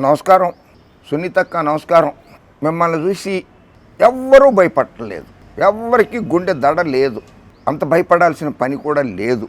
నమస్కారం. సునీతక్క నమస్కారం. మిమ్మల్ని చూసి ఎవ్వరూ భయపడలేదు ఎవ్వరికి గుండె దడ లేదు. అంత భయపడాల్సిన పని కూడా లేదు.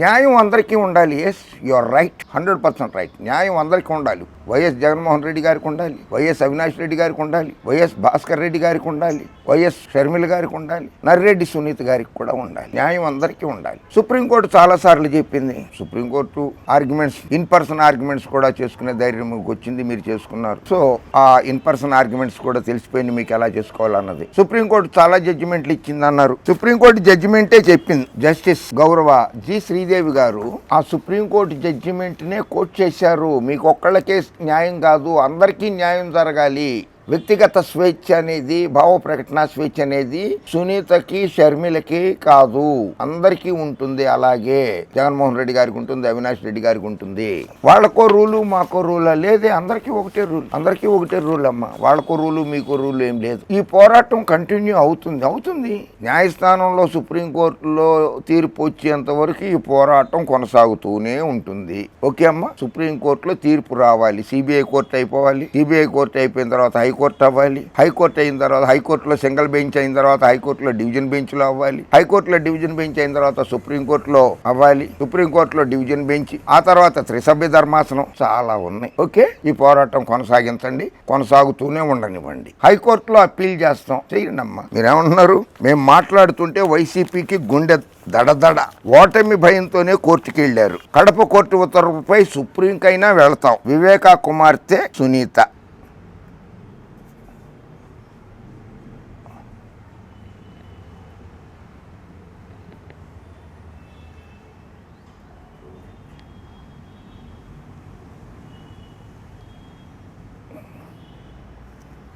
న్యాయం అందరికీ ఉండాలి. Yes you're right hundred percent right న్యాయం అందరికీ ఉండాలి. వైఎస్ జగన్మోహన్ రెడ్డి గారికి ఉండాలి. వైఎస్ అవినాష్ రెడ్డి గారికి ఉండాలి. వైఎస్ భాస్కర్ రెడ్డి గారికి ఉండాలి. వైఎస్ షర్మిల గారికి ఉండాలి. నర్రెడ్డి సునీత్ గారికి కూడా ఉండాలి. న్యాయం అందరికీ ఉండాలి. సుప్రీంకోర్టు చాలా సార్లు చెప్పింది. Supreme court arguments in person arguments కూడా చేసుకునే ధైర్యం మీకు వచ్చింది మీరు చేసుకున్నారు. సో ఆ ఇన్ పర్సన్ ఆర్గ్యుమెంట్స్ కూడా తెలిసిపోయింది మీకు ఎలా చేసుకోవాలన్నది. సుప్రీంకోర్టు చాలా జడ్జిమెంట్లు ఇచ్చింది అన్నారు సుప్రీంకోర్టు జడ్జిమెంటే చెప్పింది. జస్టిస్ గౌరవ జి శ్రీ శ్రీదేవి గారు ఆ సుప్రీంకోర్టు జడ్జిమెంట్నే కోర్టు చేశారు. మీకు ఒక్కళ్ళకే న్యాయం కాదు అందరికీ న్యాయం జరగాలి. వ్యక్తిగత స్వేచ్ఛ అనేది భావ ప్రకటన స్వేచ్ఛ అనేది సునీతకి షర్మిలకి కాదు. అందరికీ ఉంటుంది అలాగే. జగన్మోహన్ రెడ్డి గారికి ఉంటుంది అవినాష్ రెడ్డి గారికి ఉంటుంది. వాళ్ళకో రూలు మాకో రూలా? లేదే అందరికీ ఒకటే రూల్. అందరికీ ఒకటే రూల్ అమ్మ. వాళ్ళకో రూలు మీకో రూలు ఏం లేదు. ఈ పోరాటం కంటిన్యూ అవుతుంది. అవుతుంది. న్యాయస్థానంలో సుప్రీంకోర్టులో తీర్పు వచ్చేంత వరకు ఈ పోరాటం కొనసాగుతూనే ఉంటుంది. ఓకే అమ్మ? సుప్రీంకోర్టులో తీర్పు రావాలి. సిబిఐ కోర్టు అయిపోవాలి. సిబిఐ కోర్టు అయిపోయిన తర్వాత హైకోర్టు అవ్వాలి. హైకోర్టు అయిన తర్వాత హైకోర్టులో సింగిల్ బెంచ్ అయిన తర్వాత హైకోర్టులో డివిజన్ బెంచ్లో అవ్వాలి. హైకోర్టులో డివిజన్ బెంచ్ అయిన తర్వాత సుప్రీంకోర్టులో అవ్వాలి. సుప్రీంకోర్టులో డివిజన్ బెంచ్. ఆ తర్వాత త్రిసభ్య ధర్మాసనం చాలా ఉన్నాయి. ఓకే? ఈ పోరాటం కొనసాగించండి. కొనసాగుతూనే ఉండనివ్వండి. హైకోర్టులో అప్పీల్ చేస్తాం. చేయండి అమ్మా మీరేమంటున్నారు? మేము మాట్లాడుతుంటే వైసీపీకి గుండె దడదడ. ఓటమి భయంతోనే కోర్టుకి వెళ్ళారు. కడప కోర్టు ఉత్తర్వుపై సుప్రీంకైనా వెళతాం. వివేకా కుమార్తె సునీత.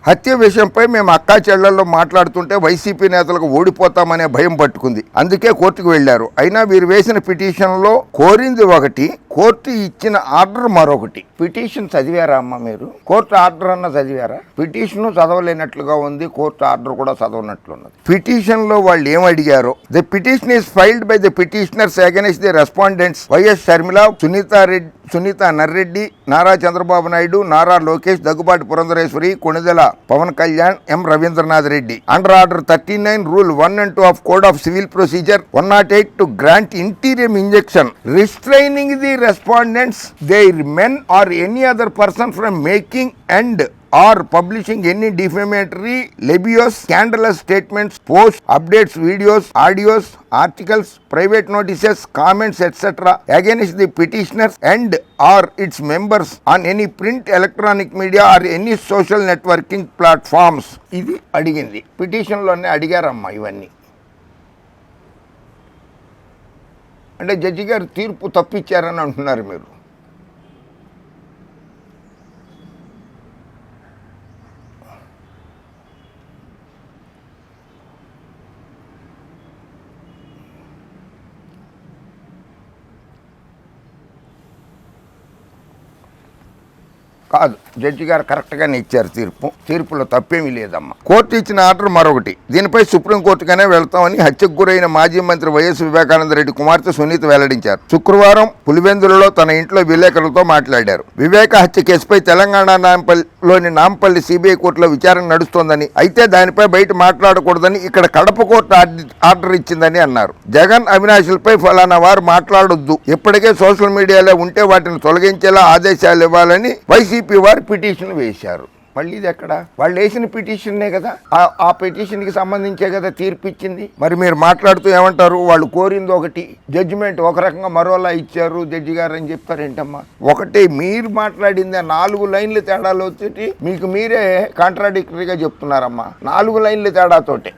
హత్య విషయంపై మేము అక్కా చెల్లెల్లో మాట్లాడుతుంటే వైసీపీ నేతలకు ఓడిపోతామనే భయం పట్టుకుంది. అందుకే కోర్టుకు వెళ్ళారు అయినా వీరు వేసిన పిటిషన్లో కోరింది ఒకటి కోర్టు ఇచ్చిన ఆర్డర్ మరొకటి. పిటిషన్ చదివారా అమ్మ మీరు? కోర్టు ఆర్డర్ అన్న చదివారా? పిటిషన్ చదవలేనట్లుగా ఉంది కోర్టు ఆర్డర్ కూడా చదవనట్లున్నది పిటిషన్లో వాళ్ళు ఏం అడిగారో? The petition is filed by the petitioners against the respondents YS Sharmila Sunitha Reddy Sunitha Narreddy Nara Chandrababu Naidu Nara Lokesh Daggubati Purandeswari Konidela Pawan Kalyan M Ravindranath Reddy under order thirty nine rule one and two of code of civil procedure one nought eight to grant interim injunction restraining the respondents their men or any other person from making and or publishing any defamatory, libelous, scandalous statements, posts, updates, videos, audios, articles, private notices, comments, etc. against the petitioners and or its members on any print, electronic media or any social networking platforms. ఇది అడిగింది పిటిషన్లోనే అడిగారమ్మా ఇవన్నీ అంటే judge గారు తీర్పు తప్పిచ్చారని అంటున్నారు మీరు. కాదు. Judge గారు కరెక్ట్గానే ఇచ్చారు తీర్పు. తీర్పులో తప్పేమీ లేదమ్మా. కోర్టు ఇచ్చిన ఆర్డర్ మరొకటి. దీనిపై సుప్రీంకోర్టుగానే వెళ్తామని హత్యకు గురైన మాజీ మంత్రి వైఎస్ వివేకానంద రెడ్డి కుమార్తె సునీత వెల్లడించారు. శుక్రవారం పులివెందులలో తన ఇంట్లో విలేకరులతో మాట్లాడారు. వివేక హత్య కేసుపై తెలంగాణ నాంపల్లిలోని నాంపల్లి సిబిఐ కోర్టులో విచారణ నడుస్తోందని అయితే దానిపై బయట మాట్లాడకూడదని ఇక్కడ కడప కోర్టు ఆర్డర్ ఇచ్చిందని అన్నారు. జగన్ అవినాశులపై ఫలానా వారు మాట్లాడొద్దు. ఇప్పటికే సోషల్ మీడియాలో ఉంటే వాటిని తొలగించేలా ఆదేశాలు ఇవ్వాలని వైసీపీ వారు పిటిషన్ వేశారు. మళ్ళీ ఇది ఎక్కడ? వాళ్ళు వేసిన పిటిషన్నే కదా? ఆ- పిటిషన్కి సంబంధించే కదా తీర్పు ఇచ్చింది? మరి మీరు మాట్లాడుతూ ఏమంటారు? వాళ్ళు కోరింది ఒకటి జడ్జిమెంట్ ఒక రకంగా మరోలా ఇచ్చారు జడ్జి గారు అని చెప్తారేంటమ్మా ఒకటి మీరు మాట్లాడింది నాలుగు లైన్లు తేడాలు వచ్చి మీకు మీరే కాంట్రాడిక్టరీగా చెప్తున్నారమ్మా. నాలుగు లైన్లు తేడాతోటే.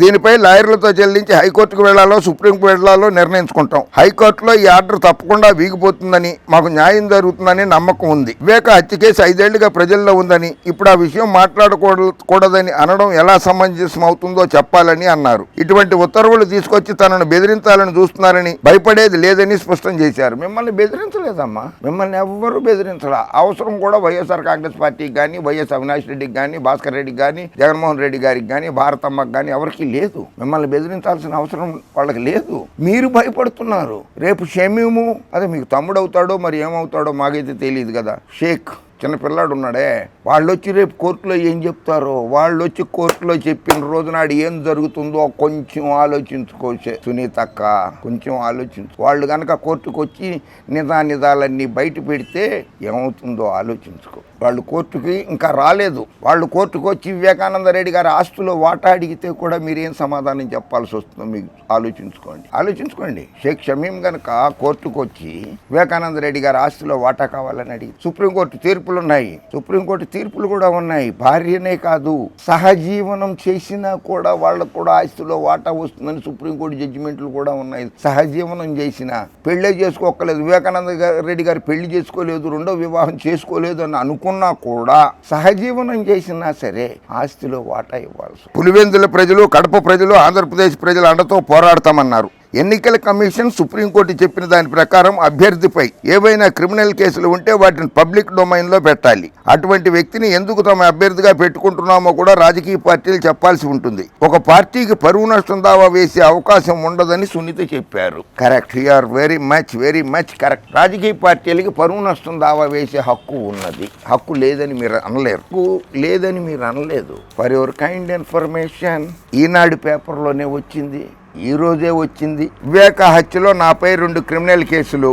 దీనిపై లాయర్లతో చెల్లించి హైకోర్టుకు వెళ్ళాలో సుప్రీంకు వెళ్ళాలో నిర్ణయించుకుంటాం. హైకోర్టులో ఈ ఆర్డర్ తప్పకుండా వీగిపోతుందని మాకు న్యాయం జరుగుతుందని నమ్మకం ఉంది. వివేక హత్య కేసు ఐదేళ్ళుగా ప్రజల్లో ఉందని ఇప్పుడు ఆ విషయం మాట్లాడకూడదని అనడం ఎలా సమంజసం అవుతుందో చెప్పాలని అన్నారు. ఇటువంటి ఉత్తర్వులు తీసుకొచ్చి తనను బెదిరించాలని చూస్తున్నారని భయపడేది లేదని స్పష్టం చేశారు. మిమ్మల్ని బెదిరించలేదమ్మా. మిమ్మల్ని ఎవ్వరూ బెదిరించలా. అవసరం కూడా వైఎస్ఆర్ కాంగ్రెస్ పార్టీకి కానీ వైఎస్ అవినాష్ రెడ్డికి కానీ భాస్కర్ రెడ్డికి కానీ జగన్మోహన్ రెడ్డి గారికి కానీ భారతమ్మకి కానీ ఎవరికి లేదు. మిమ్మల్ని బెదిరించాల్సిన అవసరం వాళ్ళకి లేదు. మీరు భయపడుతున్నారు. రేపు షమీము అదే మీకు తమ్ముడు అవుతాడో మరి ఏమవుతాడో మాకైతే తెలియదు కదా. షేక్. చిన్న పిల్లాడు ఉన్నాడే వాళ్ళు వచ్చి రేపు కోర్టులో ఏం చెప్తారో వాళ్ళు వచ్చి కోర్టులో చెప్పిన రోజు నాడు ఏం జరుగుతుందో కొంచెం ఆలోచించుకో శ- సునీత అక్క కొంచెం ఆలోచించు. వాళ్ళు కనుక కోర్టుకు వచ్చి నిదా నిదాలన్నీ బయట పెడితే ఏమవుతుందో ఆలోచించుకో. వాళ్ళు కోర్టుకి ఇంకా రాలేదు. వాళ్ళు కోర్టుకు వచ్చి వివేకానంద రెడ్డి గారి ఆస్తులో వాటా అడిగితే కూడా మీరేం సమాధానం చెప్పాల్సి వస్తుందో మీకు ఆలోచించుకోండి. ఆలోచించుకోండి. షేక్ షమీం కనుక కోర్టుకు వచ్చి వివేకానంద రెడ్డి గారి ఆస్తిలో వాటా కావాలని అడిగి సుప్రీంకోర్టు తీర్పులు ఉన్నాయి సుప్రీంకోర్టు తీర్పులు కూడా ఉన్నాయి. భార్యనే కాదు సహజీవనం చేసినా కూడా వాళ్ళకు కూడా ఆస్తిలో వాటా వస్తుందని సుప్రీంకోర్టు జడ్జిమెంట్లు కూడా ఉన్నాయి. సహజీవనం చేసినా పెళ్ళే చేసుకోక్కలేదు వివేకానంద రెడ్డి గారు పెళ్ళి చేసుకోలేదు రెండో వివాహం చేసుకోలేదు అని అనుకున్నా కూడా సహజీవనం చేసినా సరే ఆస్తిలో వాటా ఇవ్వాల్సి పులివెందుల ప్రజలు కడప ప్రజలు ఆంధ్రప్రదేశ్ ప్రజల అండతో పోరాడతామన్నారు. ఎన్నికల కమిషన్ సుప్రీంకోర్టు చెప్పిన దాని ప్రకారం అభ్యర్థిపై ఏవైనా క్రిమినల్ కేసులు ఉంటే వాటిని పబ్లిక్ డొమైన్లో పెట్టాలి. అటువంటి వ్యక్తిని ఎందుకు తమ అభ్యర్థిగా పెట్టుకుంటున్నామో కూడా రాజకీయ పార్టీలు చెప్పాల్సి ఉంటుంది. ఒక పార్టీకి పరువు నష్టం దావా వేసే అవకాశం ఉండదని సునీత చెప్పారు. Correct are very much very much correct రాజకీయ పార్టీలకి పరువు నష్టం దావా వేసే హక్కు ఉన్నది. హక్కు లేదని మీరు అనలేరు. హక్కు లేదని మీరు అనలేదు. For your kind information Eenadu పేపర్లోనే వచ్చింది. ఈ రోజే వచ్చింది. వివేక హత్యలో నాపై రెండు క్రిమినల్ కేసులు.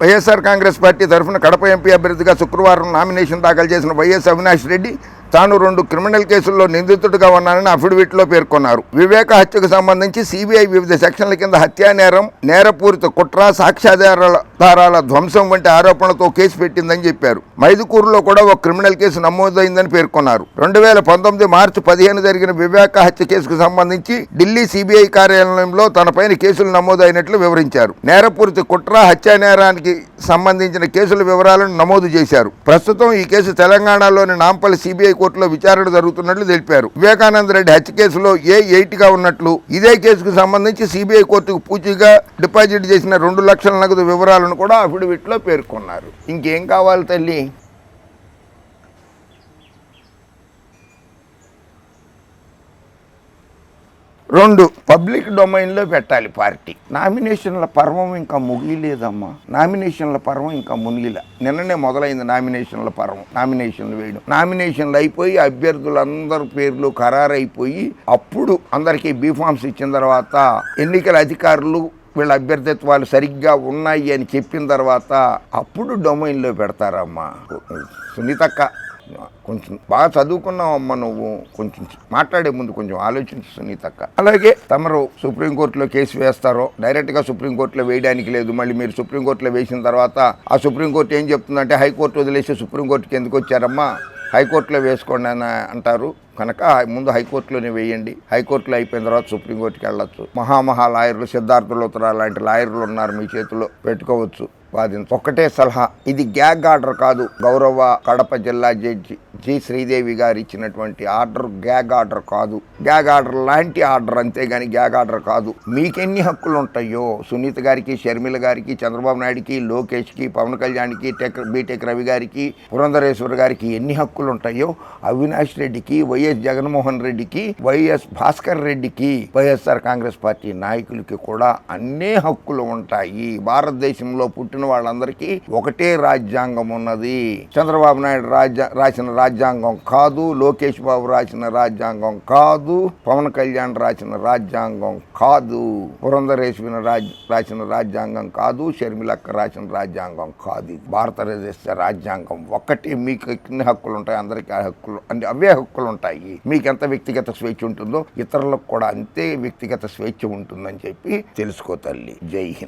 వైఎస్ఆర్ కాంగ్రెస్ పార్టీ తరఫున కడప ఎంపీ అభ్యర్థిగా శుక్రవారం నామినేషన్ దాఖలు చేసిన వైఎస్ అవినాష్ రెడ్డి తాను రెండు క్రిమినల్ కేసుల్లో నిందితుడిగా ఉన్నానని అఫిడవిట్లో పేర్కొన్నారు. వివేక హత్యకు సంబంధించి సిబిఐ వివిధ సెక్షన్ల కింద హత్యా నేరం నేరపూరిత కుట్ర సాక్ష్యాధారాల ధ్వంసం వంటి ఆరోపణలతో కేసు పెట్టిందని చెప్పారు. మైదుకూరులో కూడా ఒక క్రిమినల్ కేసు నమోదైందని పేర్కొన్నారు. రెండు వేల పంతొమ్మిది మార్చి పదిహేను జరిగిన వివేక హత్య కేసుకు సంబంధించి ఢిల్లీ సిబిఐ కార్యాలయంలో తనపైన కేసులు నమోదైనట్లు వివరించారు. నేరపూరిత కుట్ర హత్యా నేరానికి సంబంధించిన కేసుల వివరాలను నమోదు చేశారు. ప్రస్తుతం ఈ కేసు తెలంగాణలోని నాంపల్లి సిబిఐ కోర్టులో విచారణ జరుగుతున్నట్లు తెలిపారు. వివేకానంద రెడ్డి హత్య కేసులో ఏ ఎయిట్గా ఉన్నట్లు ఇదే కేసుకు సంబంధించి సిబిఐ కోర్టుకు పూచీగా డిపాజిట్ చేసిన రెండు లక్షల నగదు వివరాలను కూడా అఫిడవిట్లో పేర్కొన్నారు. ఇంకేం కావాలి తల్లి? రెండు పబ్లిక్ డొమైన్లో పెట్టాలి పార్టీ. నామినేషన్ల పర్వం ఇంకా ముగియలేదమ్మా. నామినేషన్ల పర్వం ఇంకా మునిగిల. నిన్ననే మొదలైంది నామినేషన్ల పర్వం. నామినేషన్లు వేయడం. నామినేషన్లు అయిపోయి అభ్యర్థులందరి పేర్లు ఖరారైపోయి అప్పుడు అందరికీ బీఫామ్స్ ఇచ్చిన తర్వాత ఎన్నికల అధికారులు వీళ్ళ అభ్యర్థిత్వాలు సరిగ్గా ఉన్నాయి అని చెప్పిన తర్వాత అప్పుడు డొమైన్లో పెడతారమ్మా. సునీతక్క కొంచెం బాగా చదువుకున్నావమ్మా నువ్వు. కొంచెం మాట్లాడే ముందు కొంచెం ఆలోచించు తక్క అలాగే తమరు సుప్రీంకోర్టులో కేసు వేస్తారో డైరెక్ట్గా సుప్రీంకోర్టులో వేయడానికి లేదు. మళ్ళీ మీరు సుప్రీంకోర్టులో వేసిన తర్వాత ఆ సుప్రీంకోర్టు ఏం చెప్తుందంటే హైకోర్టు వదిలేసి సుప్రీంకోర్టుకి ఎందుకు వచ్చారమ్మా? హైకోర్టులో వేసుకోండి అని అంటారు. కనుక ముందు హైకోర్టులోనే వేయండి. హైకోర్టులో అయిపోయిన తర్వాత సుప్రీంకోర్టుకి వెళ్ళొచ్చు. మహామహా లాయర్లు సిద్ధార్థ లోతరా లాంటి లాయర్లు ఉన్నారు మీ చేతిలో. పెట్టుకోవచ్చు. వాదించ ఒక్కటే సలహా. ఇది గ్యాగ్ ఆర్డర్ కాదు. గౌరవ కడప జిల్లా జడ్జి. జి శ్రీదేవి గారు ఇచ్చినటువంటి ఆర్డర్ గ్యాగ్ ఆర్డర్ కాదు. గ్యాగ్ ఆర్డర్ లాంటి ఆర్డర్ అంతేగాని గ్యాగ్ ఆర్డర్ కాదు. మీకెన్ని హక్కులు ఉంటాయో సునీత గారికి షర్మిల గారికి చంద్రబాబు నాయుడికి లోకేష్కి పవన్ కళ్యాణ్కి టెక్ బీటెక్ రవి గారికి పురంధరేశ్వర్ గారికి ఎన్ని హక్కులు ఉంటాయో అవినాష్ రెడ్డికి వైఎస్ జగన్మోహన్ రెడ్డికి వైఎస్ భాస్కర్ రెడ్డికి వైఎస్ఆర్ కాంగ్రెస్ పార్టీ నాయకులకి కూడా అన్నే హక్కులు ఉంటాయి. భారతదేశంలో పుట్టిన వాళ్ళందరికీ ఒకటే రాజ్యాంగం ఉన్నది. చంద్రబాబు నాయుడు రాజ్య రాసిన రాజ్యాంగం కాదు లోకేష్ బాబు రాసిన రాజ్యాంగం కాదు పవన్ కళ్యాణ్ రాసిన రాజ్యాంగం కాదు పురంధరేశ్వరి రాజ్ రాసిన రాజ్యాంగం కాదు షర్మిలక్క రాసిన రాజ్యాంగం కాదు. భారతదేశ రాజ్యాంగం ఒక్కటి. మీకు ఎన్ని హక్కులు ఉంటాయి అందరికీ ఆ హక్కులు అంటే అవే హక్కులు ఉంటాయి మీకు ఎంత వ్యక్తిగత స్వేచ్ఛ ఉంటుందో ఇతరులకు కూడా అంతే వ్యక్తిగత స్వేచ్ఛ ఉంటుందని చెప్పి తెలుసుకో తల్లి. జై హింద్.